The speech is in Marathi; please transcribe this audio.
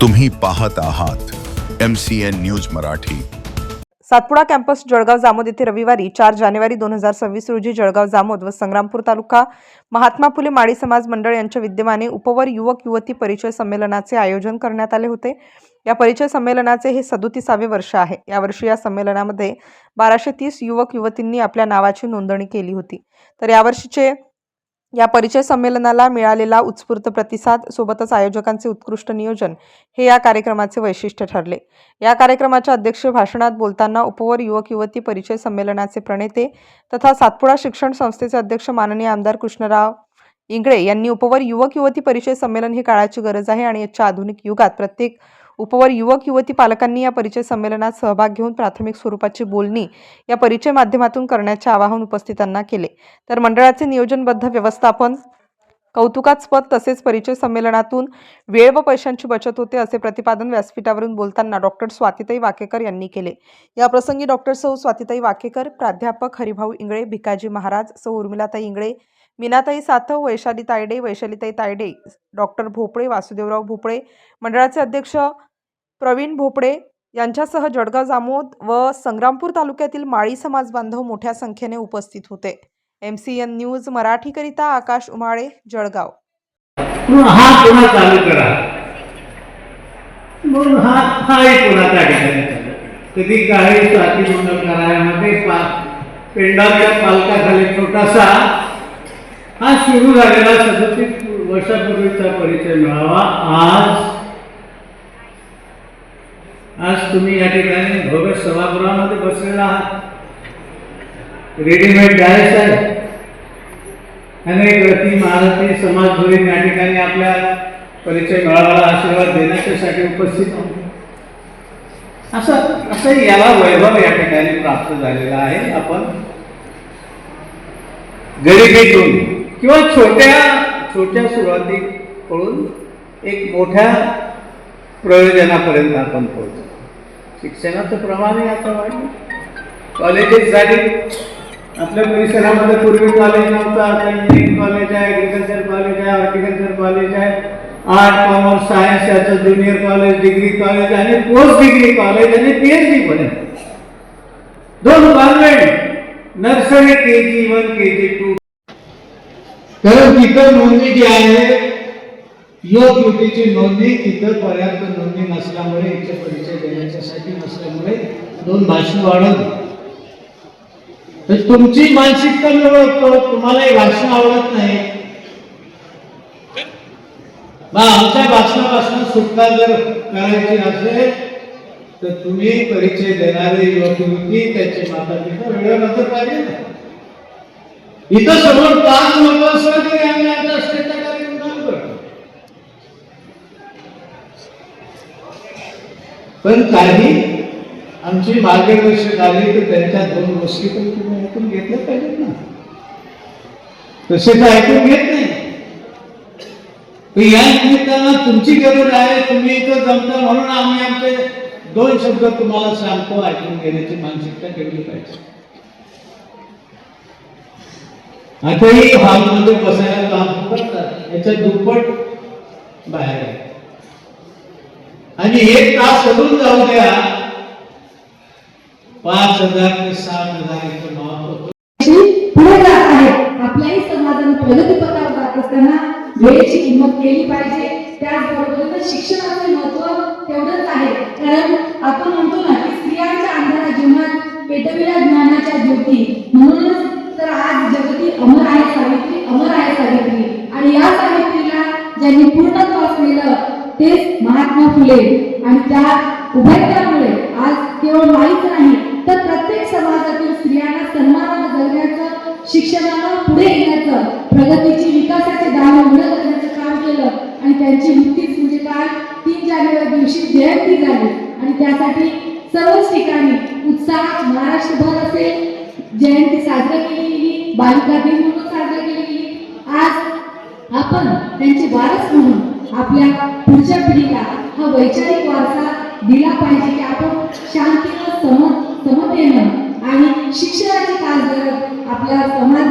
तुम्ही पाहत आहात M C N news Marathi. Satpuda campus Jalgaon Jamod येथे रविवारी चार जानेवारी दोन हजार सव्वीस रोजी जळगाव जामोद व संग्रामपूर तालुका महात्मा फुले माळी समाज मंडळ यांच्या विद्यमाने उपवर युवक युवती परिचय संमेलनाचे आयोजन करण्यात आले होते. या परिचय संमेलनाचे हे सदोतीसावे वर्ष आहे. यावर्षी या संमेलनामध्ये बाराशे तीस युवक युवतींनी आपल्या नावाची नोंदणी केली होती. तर यावर्षीचे या परिचय संमेलनाला मिळालेला उत्स्फूर्त प्रतिसाद सोबतच आयोजकांचे उत्कृष्ट नियोजन हे या कार्यक्रमाचे वैशिष्ट्य ठरले. या कार्यक्रमाच्या अध्यक्ष भाषणात बोलताना उपवर युवक युवती परिचय संमेलनाचे प्रणेते तथा सातपुडा शिक्षण संस्थेचे अध्यक्ष माननीय आमदार कृष्णराव इंगळे यांनी उपवर युवक युवती परिचय संमेलन ही काळाची गरज आहे आणि याच्या आधुनिक युगात प्रत्येक उपवर युवक युवती पालकांनी या परिचय संमेलनात सहभाग घेऊन प्राथमिक स्वरूपाची बोलणी या परिचय माध्यमातून करण्याचे आवाहन उपस्थितांना केले. तर मंडळाचे नियोजनबद्ध व्यवस्थापन कौतुकास्पद तसेच परिचय संमेलनातून वेळ व पैशांची बचत होते असे प्रतिपादन व्यासपीठावरून बोलताना डॉक्टर स्वातिताई वाकेकर यांनी केले. या प्रसंगी डॉक्टर सौ स्वातिताई वाकेकर प्राध्यापक हरिभाऊ इंगळे भिकाजी महाराज सौ उर्मिलाताई इंगळे मीनाताई सातव वैशाली तायडे वैशालीताई तायडे डॉक्टर भोपळे वासुदेवराव भोपळे मंडळाचे अध्यक्ष प्रवीण भोपळे यांच्यासह जळगाव जामोद व संग्रामपूर तालुक्यातील माळी समाज बांधव मोठ्या संख्येने उपस्थित होते. एम सी एन न्यूज मराठीकरिता आकाश उमाळे जळगाव. म्हणून हा हा ठिकाणी कधी काही स्वाती मंगल कार्यामध्ये पा पेंडाच्या पालकाखाली छोटासा सुरू झालेला सदतीस वर्षापूर्वीचा परिचय मिळावा. आज आज तुम्ही या ठिकाणी भव्य सभागृहामध्ये बसलेला आहात. रेडीमेड डायस आहे. अनेक रती महारथी समाज या ठिकाणी आपल्या परिचय मिळावाला आशीर्वाद देण्याच्यासाठी उपस्थित आहोत. असं असं याला वैभव या ठिकाणी प्राप्त झालेला आहे. आपण गरिबीतून किंवा छोट्या छोट्या सुरुवातीकडून एक मोठ्या प्रयोजनापर्यंत आपण पोहोचतो शिक्षणाचं प्रमाणही आता वाढलं. कॉलेजेस झाली. आपल्या परिसरामध्ये पूर्वी कॉलेज नव्हतं आता इंजिनिअरिंग कॉलेज आहे ॲग्रिकल्चर कॉलेज आहे हॉर्टिकल्चर कॉलेज आहे आर्ट कॉमर्स सायन्स याचं ज्युनियर कॉलेज डिग्री कॉलेज आणि पोस्ट डिग्री कॉलेज आणि पी एच डी पण आहे दोन convent nursery K G one K G two कारण तिथं नोंदणी जी आहे योग युतीची नोंदणी तिथं पर्याप्त नोंदणी नसल्यामुळे याचे परिचय देण्याच्यासाठी नसल्यामुळे दोन भाषण वाढवली तर तुमची मानसिकता मी ओळखतो तुम्हाला हे भाषण आवडत नाही. मग आमच्या भाषणापासून सुटका जर करायची असेल तर तुम्ही परिचय देणारे युवक युवती त्याचे माता पिता वेळेवर नंतर पाहिजे. ना इथं समोर पाच लोक असतात आम्ही आता स्टेटचा कार्यक्रम करतो. पण काही आमची मार्गदर्शक आली तर त्यांच्या दोन गोष्टी पण तुम्ही ऐकून घेतल्या पाहिजेत ना. तसे तर ऐकून घेत नाही. तर या निमित्तानं तुमची गरज आहे तुम्ही इथं जमता म्हणून आम्ही आमचे दोन शब्द तुम्हाला सांगतो ऐकून घेण्याची मानसिकता केली पाहिजे. आताही हॉलमध्ये बसायला काम करतात. याच्या दुप्पट बाहेर आहे. आणि एक तास सोडून जाऊ द्या. पाच हजार ते सात हजार इथं माप पुढे जात आहे आपल्याही समाजाने प्रगती पथावर जात असताना वेळेची किंमत केली पाहिजे. त्याचबरोबर शिक्षणाचे महत्त्व तेवढंच आहे. कारण आपण म्हणतो ना की स्त्रियांच्या अंधारा जीवनात पेटविल्या ज्ञानाच्या ज्योती त्यांनी पूर्णत्व असलेलं तेच महात्मा फुले. आणि त्या उभयतामुळे आज केवळ माहीत नाही तर प्रत्येक समाजातील स्त्रियांना सन्मानानं जगण्याचं शिक्षणानं पुढे येण्याचं प्रगतीची विकासाचे दार उघडं करण्याचं काम केलं. आणि त्यांची नुकतीच म्हणजे काय? तीन जानेवारी दिवशी जयंती झाली. आणि त्यासाठी सर्वच ठिकाणी उत्साह महाराष्ट्रभर असेल. जयंती साजरी केली गेली बालिका दिन म्हणून साजरी केली गेली आज आपण त्यांचे वारस म्हणून आपल्या पुढच्या पिढीला हा वैचारिक वारसा दिला पाहिजे की आपण शांतीनं सम समतेनं आणि शिक्षणाची काळ जर आपला समाज